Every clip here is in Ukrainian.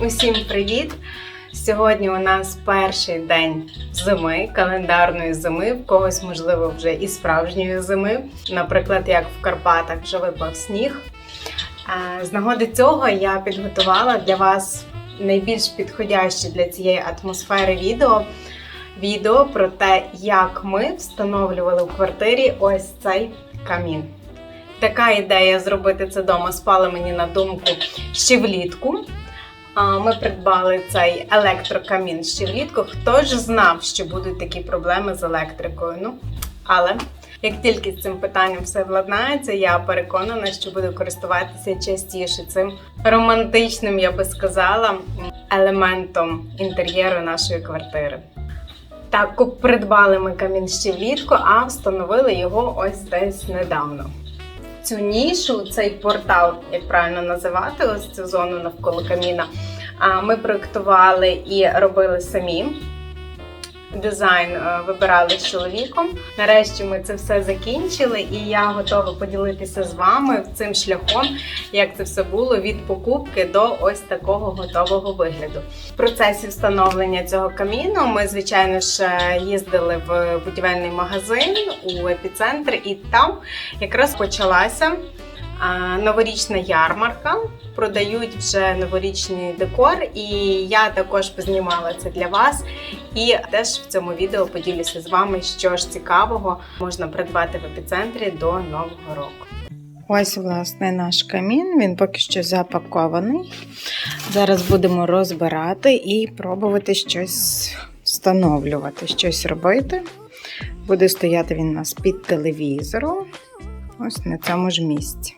Усім привіт! Сьогодні у нас перший день зими, календарної зими, в когось, можливо, вже і справжньої зими. Наприклад, як в Карпатах вже випав сніг. З нагоди цього я підготувала для вас найбільш підходяще для цієї атмосфери відео. Відео про те, як ми встановлювали в квартирі ось цей камін. Така ідея зробити це вдома спала мені на думку ще влітку. Ми придбали цей електрокамін ще влітку. Хто ж знав, що будуть такі проблеми з електрикою? Ну, але як тільки з цим питанням все владнається, я переконана, що буду користуватися частіше цим романтичним, я би сказала, елементом інтер'єру нашої квартири. Так, придбали ми камін ще влітку, а встановили його ось десь недавно. Цю нішу, цей портал, як правильно називати, ось цю зону навколо каміна, а, ми проєктували і робили самі. Дизайн е, вибирали з чоловіком. Нарешті ми це все закінчили, і я готова поділитися з вами цим шляхом, як це все було від покупки до ось такого готового вигляду. В процесі встановлення цього каміну ми, звичайно ж, їздили в будівельний магазин у епіцентр, і там якраз почалася новорічна ярмарка. Продають вже новорічний декор, і я також познімала це для вас. І теж в цьому відео поділюся з вами, що ж цікавого можна придбати в епіцентрі до нового року. Ось, власне, наш камін. Він поки що запакований. Зараз будемо розбирати і пробувати щось встановлювати, щось робити. Буде стояти він у нас під телевізором. Ось на цьому ж місці.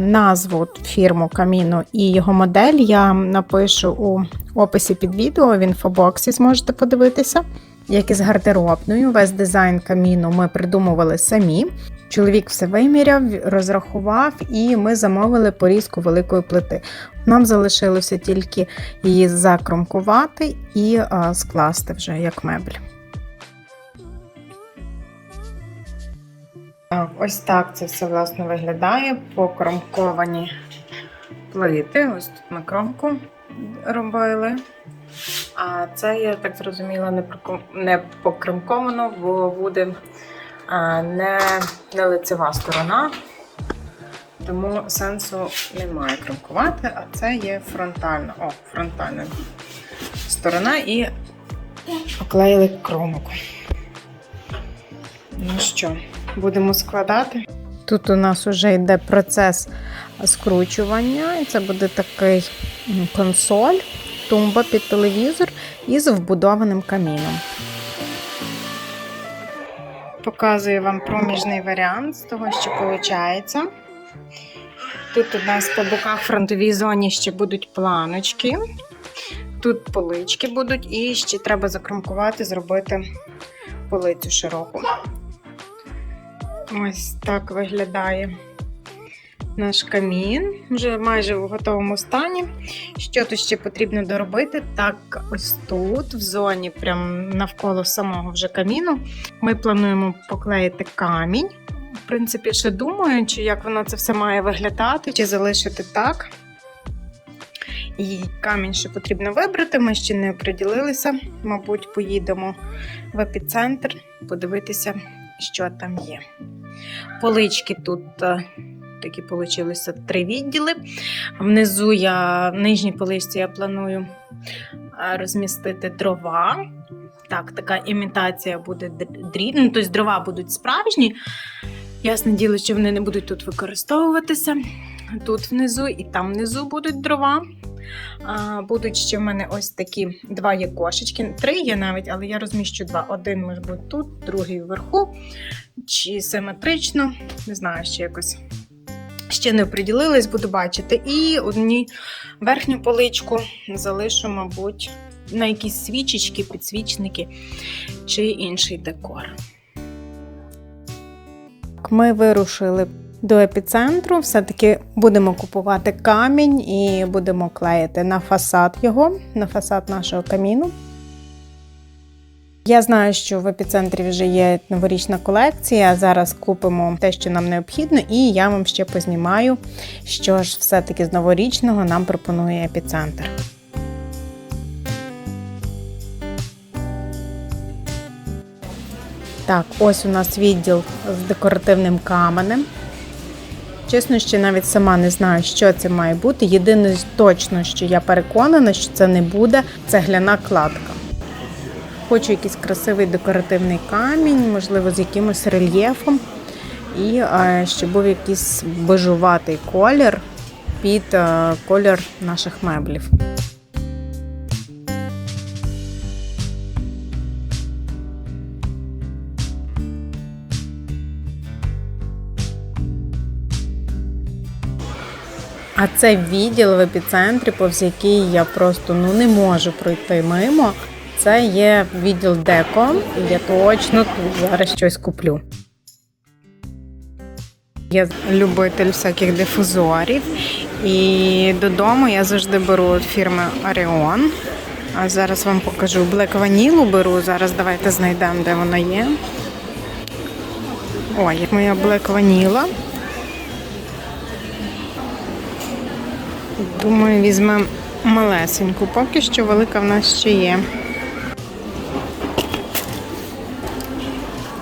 Назву фірму каміну і його модель я напишу у описі під відео. В інфобоксі зможете подивитися. Як із гардеробною, весь дизайн каміну ми придумували самі. Чоловік все виміряв, розрахував, і ми замовили порізку великої плити. Нам залишилося тільки її закромкувати і скласти вже як мебль. Так, Ось так це все власне виглядає. Покромковані плити. Ось тут ми кромку робили. А це, я так зрозуміла, не, покромковано, бо буде не, не лицева сторона. Тому сенсу немає кромкувати, а це є фронтальна. О, фронтальна сторона і поклеїли кромку. Ну що, будемо складати. Тут у нас вже йде процес скручування, і це буде такий консоль, тумба під телевізор із вбудованим каміном. Показую вам проміжний варіант з того, що виходить. Тут у нас по боках фронтовій зоні ще будуть планочки. Тут полички будуть, і ще треба закромкувати, зробити полицю широку. Ось так виглядає наш камін. Вже майже в готовому стані. Що тут ще потрібно доробити? Так, ось тут, в зоні, прям навколо самого вже каміну, ми плануємо поклеїти камінь. В принципі, ще думаю, чи як воно це все має виглядати, чи залишити так. І камінь ще потрібно вибрати, ми ще не оприділилися. Мабуть, поїдемо в епіцентр подивитися, що там є. Полички тут е, такі получилися три відділи. Внизу я, в нижній поличці я планую е, розмістити дрова. Так, така імітація буде дріб. Ну, тобто дрова будуть справжні. Ясне діло, що вони не будуть тут використовуватися. Тут внизу і там внизу будуть дрова. Будуть ще в мене ось такі два є кошечки. Три є навіть, але я розміщу два. Один може бути тут, другий вверху. Чи симетрично, не знаю, ще якось. Ще не оприділилась, буду бачити. І одні верхню поличку залишу, мабуть, на якісь свічечки, підсвічники чи інший декор. Ми вирушили до епіцентру. Все-таки будемо купувати камінь і будемо клеїти на фасад його, на фасад нашого каміну. Я знаю, що в епіцентрі вже є новорічна колекція. Зараз купимо те, що нам необхідно, і я вам ще познімаю, що ж все-таки з новорічного нам пропонує епіцентр. Так, ось у нас відділ з декоративним каменем. Чесно, ще навіть сама не знаю, що це має бути. Єдине точно, що я переконана, що це не буде цегляна кладка. Хочу якийсь красивий декоративний камінь, можливо, з якимось рельєфом. І е, щоб був якийсь бежуватий колір під е, колір наших меблів. А це відділ в епіцентрі, повз який я просто ну не можу пройти мимо. Це є відділ деко, і я точно тут зараз щось куплю. Я любитель всяких дифузорів. І додому я завжди беру від фірми Orion. А зараз вам покажу Vanilla беру. Зараз давайте знайдемо, де вона є. Ой, моя Black Vanilla. Думаю, візьмемо малесеньку. Поки що велика в нас ще є.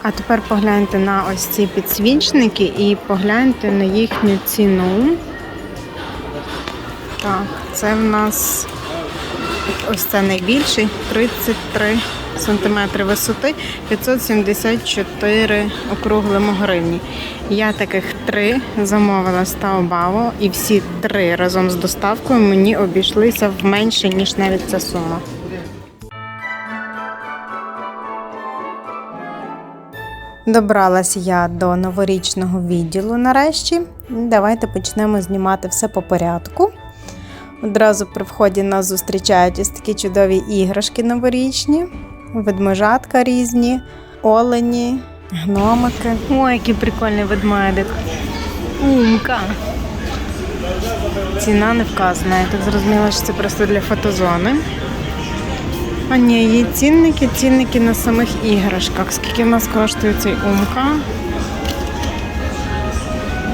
А тепер погляньте на ось ці підсвічники і погляньте на їхню ціну. Так, це в нас ось це найбільший 33 см висоти, 574 округлимо гривні. Я таких три замовила з Таобао, і всі три разом з доставкою мені обійшлися в менше, ніж навіть ця сума. Добралась я до новорічного відділу нарешті. Давайте почнемо знімати все по порядку. Одразу при вході нас зустрічають ось такі чудові іграшки новорічні, ведмежатка різні, олені, гномики. Ой, який прикольний ведмедик. Умка. Ціна не вказана. Я так зрозуміла, що це просто для фотозони. А ні, є цінники, цінники на самих іграшках. Скільки в нас коштує цей умка?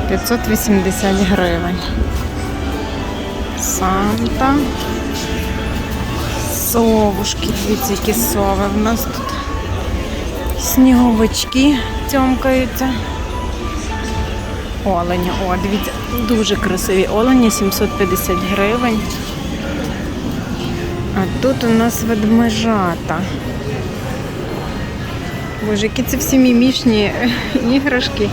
580 гривень. Санта. Совушки, дивіться, які сови в нас тут. Сніговички цьомкаються. Оленя. О, дивіться, дуже красиві олені, 750 гривень. А тут у нас ведмежата. Боже, які це всі мімішні іграшки.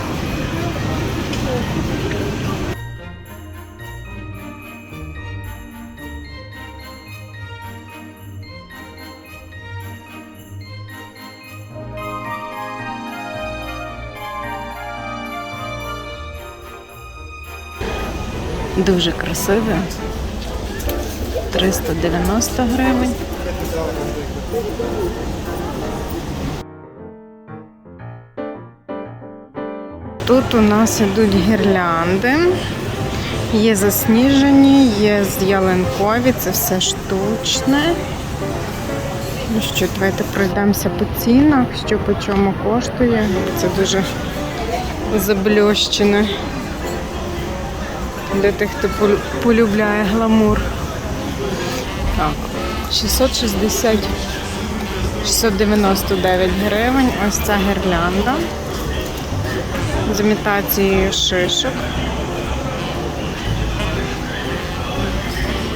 Дуже красиве. 390 гривень. Тут у нас ідуть гірлянди, є засніжені, є з ялинкові, це все штучне. Ну що, давайте пройдемося по цінах, що по чому коштує. Це дуже заблющене для тих, хто полюбляє гламур. Так, 660 699 гривень. Ось ця гірлянда з імітацією шишок.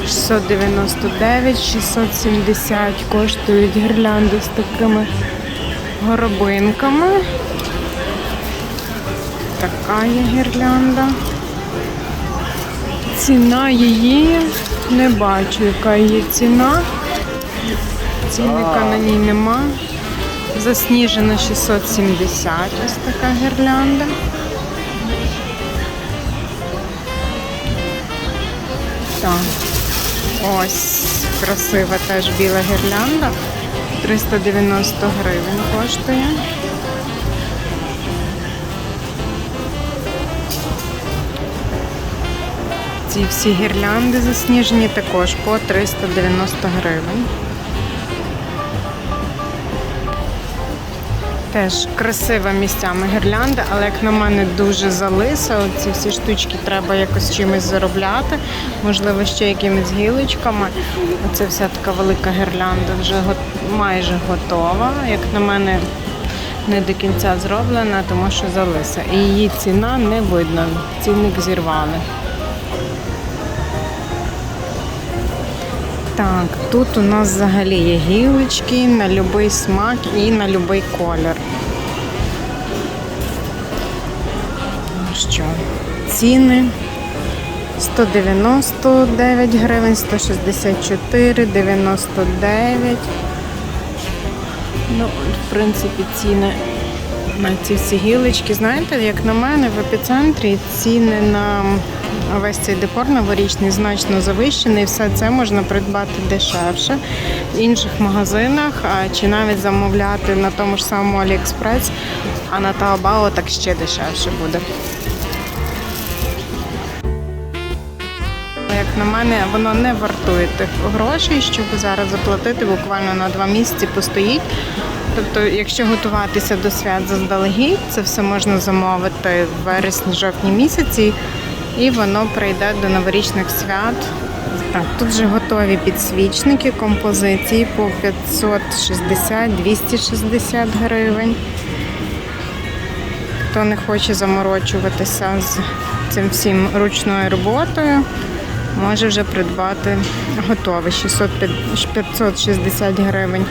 699, 670 коштують гірлянди з такими горобинками. Така є гірлянда. Ціна її не бачу, яка її ціна. Цінника на ній нема. Засніжено 670, ось така гірлянда. Так. Ось красива теж біла гірлянда. 390 гривень коштує. Ці всі гірлянди засніжені також по 390 гривень. Теж красива місцями гірлянда, але як на мене дуже залиса. Ці всі штучки треба якось чимось заробляти. Можливо, ще якимись гілочками. Оце вся така велика гірлянда вже майже готова. Як на мене, не до кінця зроблена, тому що залиса. І її ціна не видно. Цінник зірвали. Так, тут у нас взагалі є гілочки на будь-який смак і на будь-який колір. Ну Що? Ціни 199 гривень, 164, 99. Ну, в принципі, ціни на ці всі гілочки. Знаєте, як на мене, в епіцентрі ціни на весь цей декор новорічний значно завищений. Все це можна придбати дешевше в інших магазинах, чи навіть замовляти на тому ж самому Аліекспрес, а на Таобао так ще дешевше буде. Як на мене, воно не вартує тих грошей, щоб зараз заплатити буквально на два місяці постоїть. Тобто, якщо готуватися до свят заздалегідь, це все можна замовити в вересні-жовтні місяці, і воно прийде до новорічних свят. Так, тут вже готові підсвічники, композиції по 560-260 гривень. Хто не хоче заморочуватися з цим всім ручною роботою, може вже придбати готове 600 560 гривень.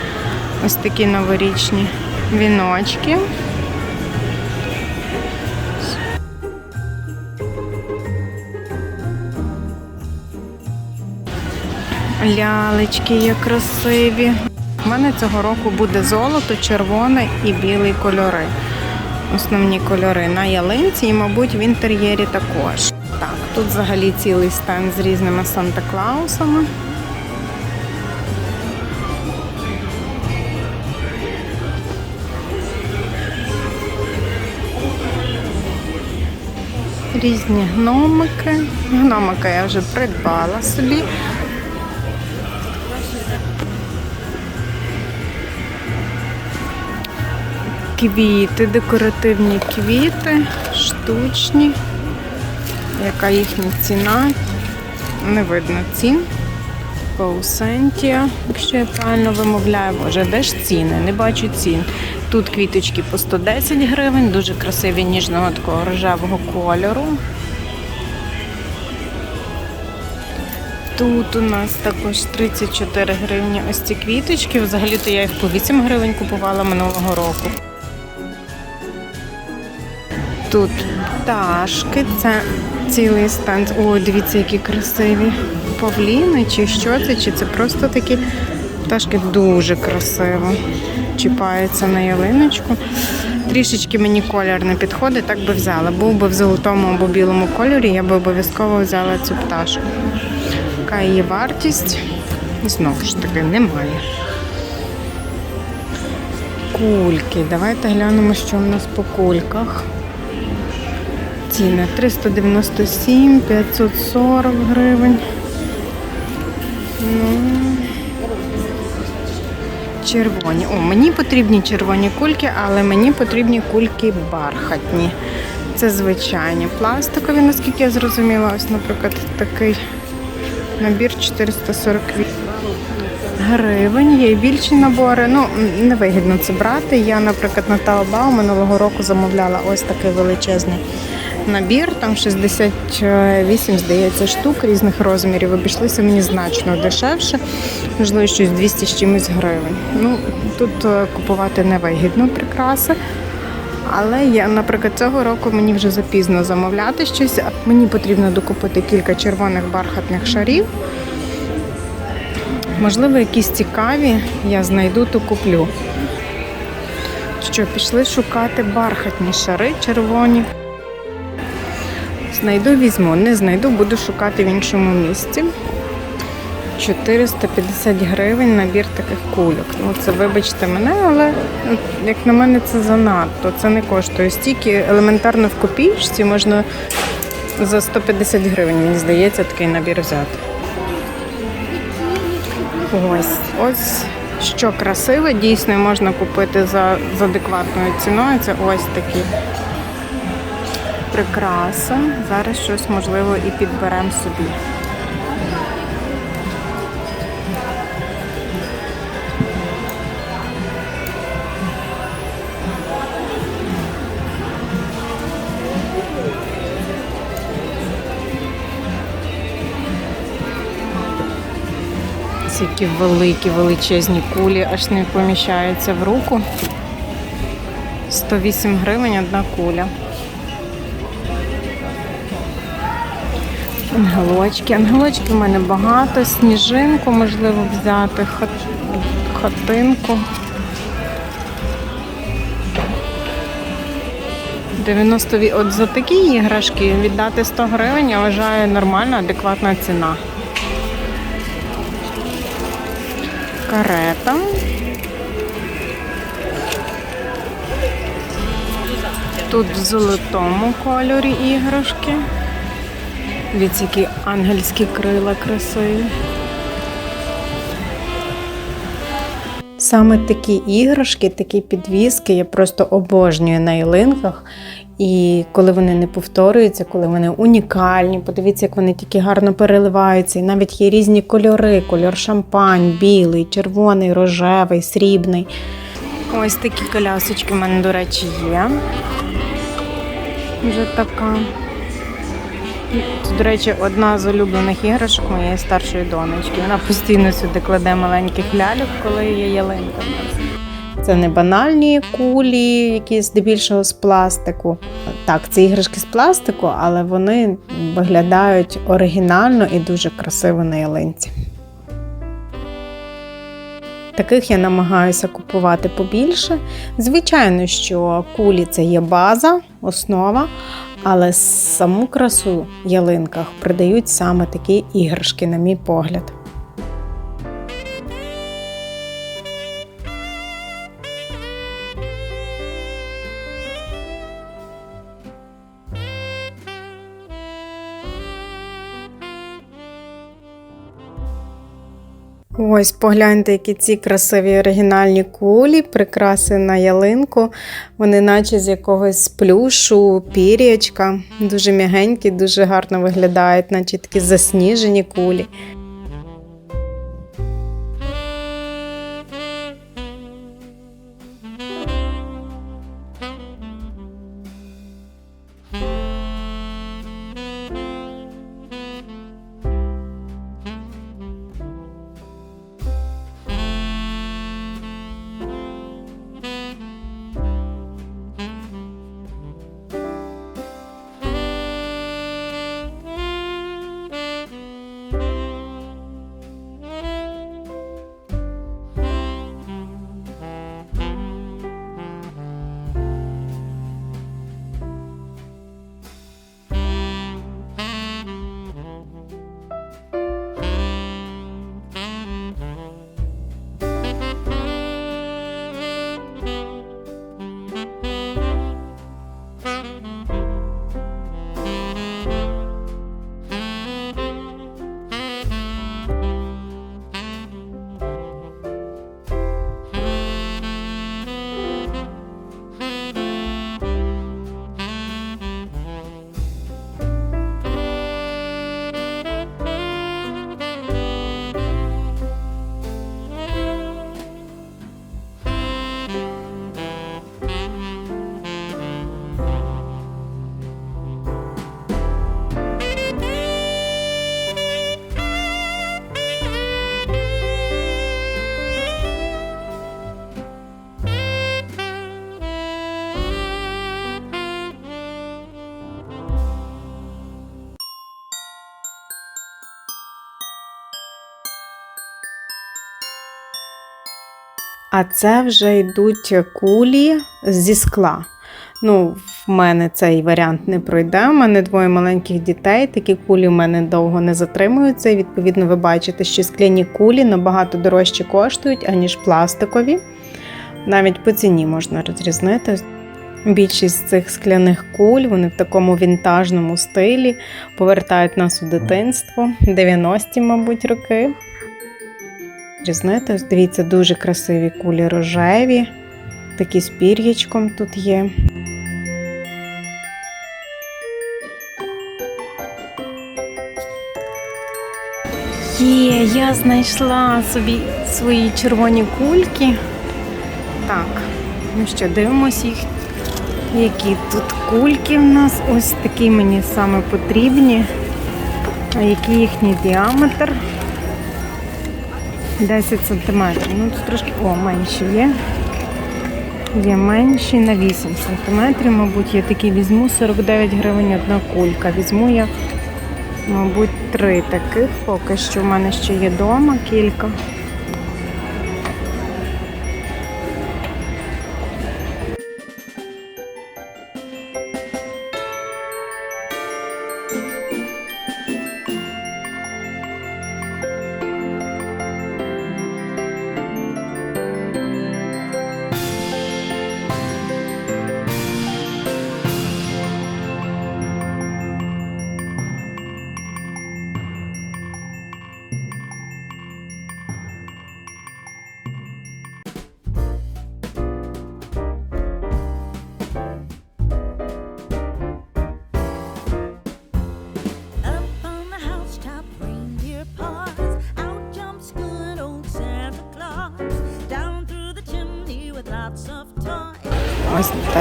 Ось такі новорічні віночки. Лялечки є красиві. У мене цього року буде золото, червоне і білий кольори. Основні кольори на ялинці і, мабуть, в інтер'єрі також. Так, тут взагалі цілий стенд з різними Санта-Клаусами. Різні гномики. Гномика я вже придбала собі. Квіти, декоративні квіти, штучні. Яка їхня ціна? Не видно цін. Паусентія, якщо я правильно вимовляю, боже, де ж ціни? Не бачу цін. Тут квіточки по 110 гривень, дуже красиві ніжного такого рожевого кольору. Тут у нас також 34 гривні ось ці квіточки. Взагалі-то я їх по 8 гривень купувала минулого року. Тут пташки, це цілий стенд. Ой, дивіться, які красиві павліни, чи що це, чи це просто такі пташки дуже красиво. Чіпаються на ялиночку. Трішечки мені колір не підходить, так би взяла. Був би в золотому або білому кольорі, я би обов'язково взяла цю пташку. Яка її вартість? Знову ж таки, немає. Кульки. Давайте глянемо, що в нас по кульках. Ціни 397, 540 гривень. Ну, червоні. О, мені потрібні червоні кульки, але мені потрібні кульки бархатні. Це звичайні пластикові, наскільки я зрозуміла. Ось, наприклад, такий набір 448 гривень. Є і більші набори. Ну, невигідно це брати. Я, наприклад, на Таобао минулого року замовляла ось такий величезний набір. Там 68, здається, штук різних розмірів. Обійшлися мені значно дешевше, можливо, щось 200 з чимось гривень. Ну, тут е, купувати невигідно прикраси. Але я, наприклад, цього року мені вже запізно замовляти щось. Мені потрібно докупити кілька червоних бархатних шарів. Можливо, якісь цікаві я знайду, то куплю. Що, пішли шукати бархатні шари червоні. Знайду, візьму, не знайду, буду шукати в іншому місці. 450 гривень набір таких кульок. Ну, це вибачте мене, але ну, як на мене це занадто. Це не коштує стільки. Елементарно в копійці можна за 150 гривень, мені здається, такий набір взяти. Ось, ось Що красиве, дійсно можна купити за, з адекватною ціною. Це ось такі прикраси. Зараз щось можливо і підберемо собі. Ці великі, величезні кулі, аж не поміщаються в руку. 108 гривень одна куля. Ангелочки. Ангелочки в мене багато. Сніжинку можливо взяти, хатинку. 90 От за такі іграшки віддати 100 гривень, я вважаю нормальна, адекватна ціна. Карета. Тут в золотому кольорі іграшки. Від які ангельські крила красиві. Саме такі іграшки, такі підвіски я просто обожнюю на ялинках. І коли вони не повторюються, коли вони унікальні, подивіться, як вони тільки гарно переливаються. І навіть є різні кольори: кольор шампань, білий, червоний, рожевий, срібний. Ось такі колясочки в мене, до речі, є. Вже така. Це, до речі, одна з улюблених іграшок моєї старшої донечки. Вона постійно сюди кладе маленьких ляльок, коли є ялинка. Це не банальні кулі, які здебільшого з пластику. Так, це іграшки з пластику, але вони виглядають оригінально і дуже красиво на ялинці. Таких я намагаюся купувати побільше. Звичайно, що кулі це є база, основа, але саму красу ялинках придають саме такі іграшки, на мій погляд. Ось погляньте, які ці красиві оригінальні кулі, прикраси на ялинку. Вони наче з якогось плюшу, пір'ячка. Дуже м'ягенькі, дуже гарно виглядають, наче такі засніжені кулі. А це вже йдуть кулі зі скла. Ну, в мене цей варіант не пройде. У мене двоє маленьких дітей. Такі кулі в мене довго не затримуються. І відповідно, ви бачите, що скляні кулі набагато дорожче коштують, аніж пластикові. Навіть по ціні можна розрізнити. Більшість цих скляних куль вони в такому вінтажному стилі повертають нас у дитинство, 90-ті, мабуть, роки. Різнити. Дивіться, дуже красиві кулі рожеві, такі з пір'ячком тут є. Є, я знайшла собі свої червоні кульки. Так, ну що, дивимось їх. Які тут кульки в нас? Ось такі мені саме потрібні. А який їхній діаметр? 10 см. Ну, тут трошки, о, менші є. Є менші на 8 см. Мабуть, я такі візьму 49 гривень одна кулька. Візьму я, мабуть, три таких. Поки що в мене ще є вдома кілька.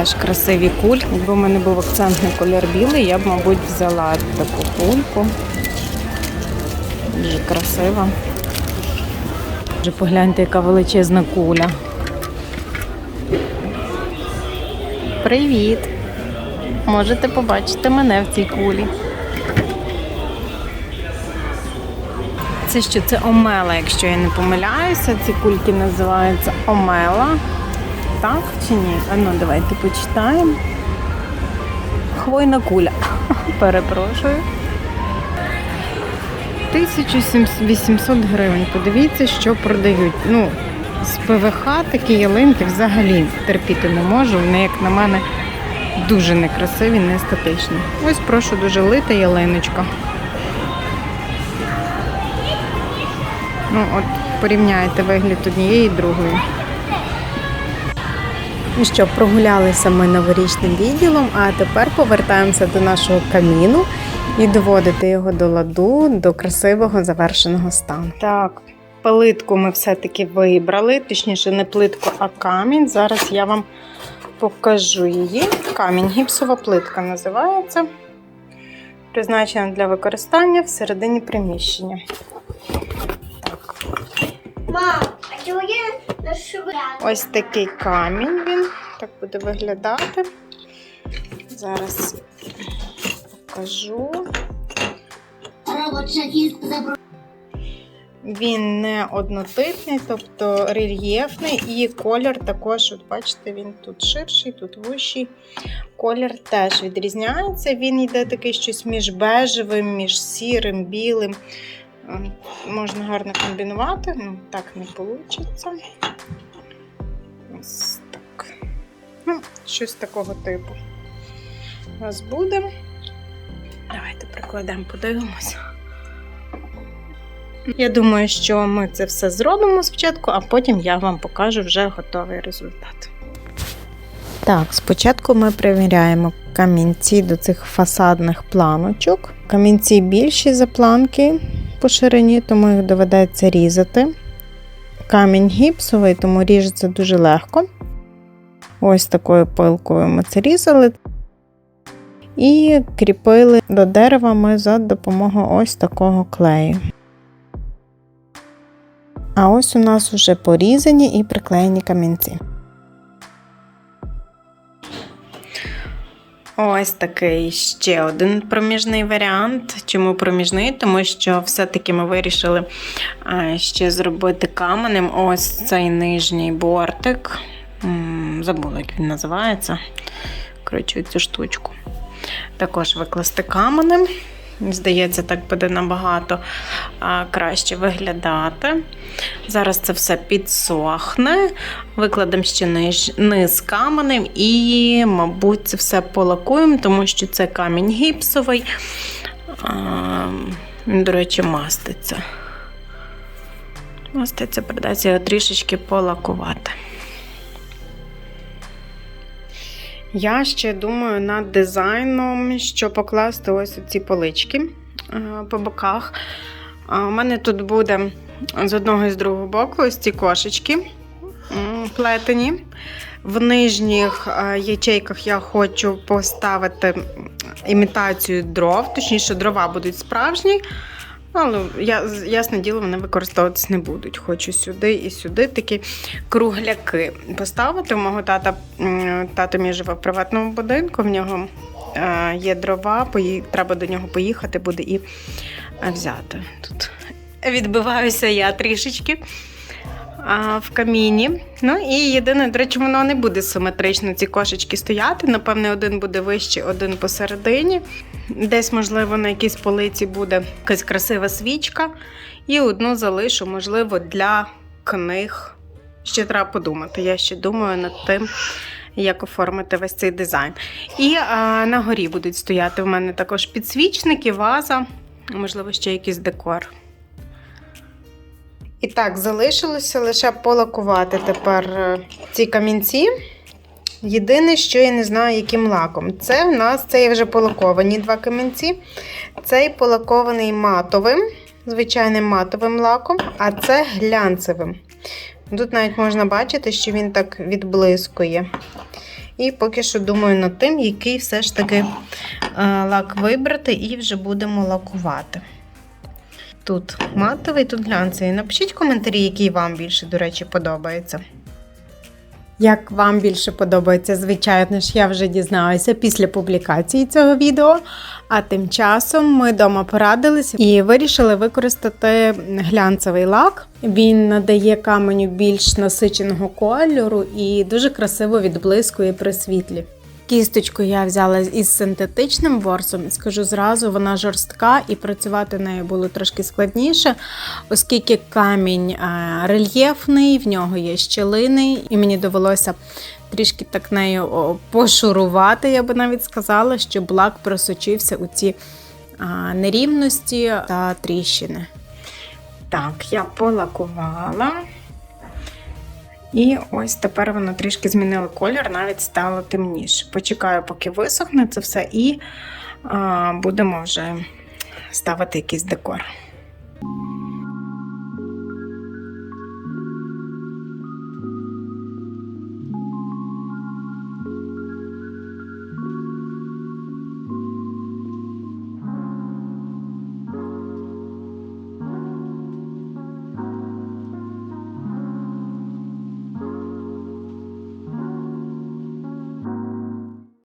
Теж красиві кульки. Якби в мене був акцентний колір білий, я б, мабуть, взяла таку кульку. Дуже красива. Вже погляньте, яка величезна куля. Привіт! Можете побачити мене в цій кулі. Це що? Це омела, якщо я не помиляюся. Ці кульки називаються омела. Так чи ні? А ну давайте почитаємо. Хвойна куля. Перепрошую. 1800 гривень. Подивіться, що продають. Ну, з ПВХ такі ялинки взагалі терпіти не можу. Вони, як на мене, дуже некрасиві, не естетичні. Ось прошу дуже лита ялиночка. Ну, от порівняйте вигляд однієї і другої. Ну що, прогулялися ми новорічним відділом, а тепер повертаємося до нашого каміну і доводити його до ладу, до красивого завершеного стану. Так, плитку ми все-таки вибрали, точніше, не плитку, а камінь. Зараз я вам покажу її. Камінь, гіпсова плитка називається. Призначена для використання всередині приміщення. Так. Мам, а чого швидко? Ось такий камінь він так буде виглядати. Зараз покажу. Він не однотипний, тобто рельєфний, і колір також, от бачите, він тут ширший, тут вущий. Колір теж відрізняється. Він йде такий щось між бежевим, між сірим, білим. Можна гарно комбінувати, ну так не вийде. Ось так. Ну, щось такого типу. У нас буде. Давайте прикладемо, подивимося. Я думаю, що ми це все зробимо спочатку, а потім я вам покажу вже готовий результат. Так, спочатку ми приміряємо камінці до цих фасадних планочок. Камінці більші за планки по ширині, тому їх доведеться різати. Камінь гіпсовий, тому ріжеться дуже легко. Ось такою пилкою ми це різали. І кріпили до дерева ми за допомогою ось такого клею. А ось у нас вже порізані і приклеєні камінці. Ось такий ще один проміжний варіант. Чому проміжний? Тому що все-таки ми вирішили ще зробити каменем ось цей нижній бортик. Забула, як він називається. Коротше, цю штучку. Також викласти каменем. Здається, так буде набагато краще виглядати. Зараз це все підсохне. Викладемо ще ниж, низ каменем і, мабуть, це все полакуємо, тому що це камінь гіпсовий. Він, до речі, маститься. Остається придеться його трішечки полакувати. Я ще думаю над дизайном, що покласти ось ці полички е, по боках. У мене тут буде з одного і з другого боку ось ці кошечки плетені. В нижніх е, ячейках я хочу поставити імітацію дров, точніше, дрова будуть справжні. Але я, ясне діло, вони використовуватись не будуть. Хочу сюди і сюди такі кругляки поставити. У мого тата тато мій живе в приватному будинку, в нього е, є дрова, пої- треба до нього поїхати, буде і е, взяти. Тут відбиваюся я трішечки в каміні. Ну і єдине, до речі, воно не буде симетрично ці кошечки стояти. Напевне, один буде вищий, один посередині. Десь, можливо, на якійсь полиці буде якась красива свічка. І одну залишу, можливо, для книг. Ще треба подумати. Я ще думаю над тим, як оформити весь цей дизайн. І а, на горі будуть стояти в мене також підсвічники, ваза, можливо, ще якийсь декор. І так, залишилося лише полакувати тепер е, ці камінці. Єдине, що я не знаю, яким лаком. Це в нас це є вже полаковані два камінці. Цей полакований матовим, звичайним матовим лаком, а це глянцевим. Тут навіть можна бачити, що він так відблискує. І поки що думаю над тим, який все ж таки е, лак вибрати, і вже будемо лакувати. Тут матовий, тут глянцевий. Напишіть коментарі, який вам більше, до речі, подобається. Як вам більше подобається, звичайно ж, я вже дізналася після публікації цього відео. А тим часом ми вдома порадилися і вирішили використати глянцевий лак. Він надає каменю більш насиченого кольору і дуже красиво відблискує при світлі. Кісточку я взяла із синтетичним ворсом, скажу зразу, вона жорстка і працювати нею було трошки складніше, оскільки камінь е, рельєфний, в нього є щілини, і мені довелося трішки так нею пошурувати, я би навіть сказала, щоб лак просочився у ці нерівності та тріщини. Так, я полакувала. І ось тепер воно трішки змінило колір, навіть стало темніше. Почекаю, поки висохне це все, і а, будемо вже ставити якийсь декор.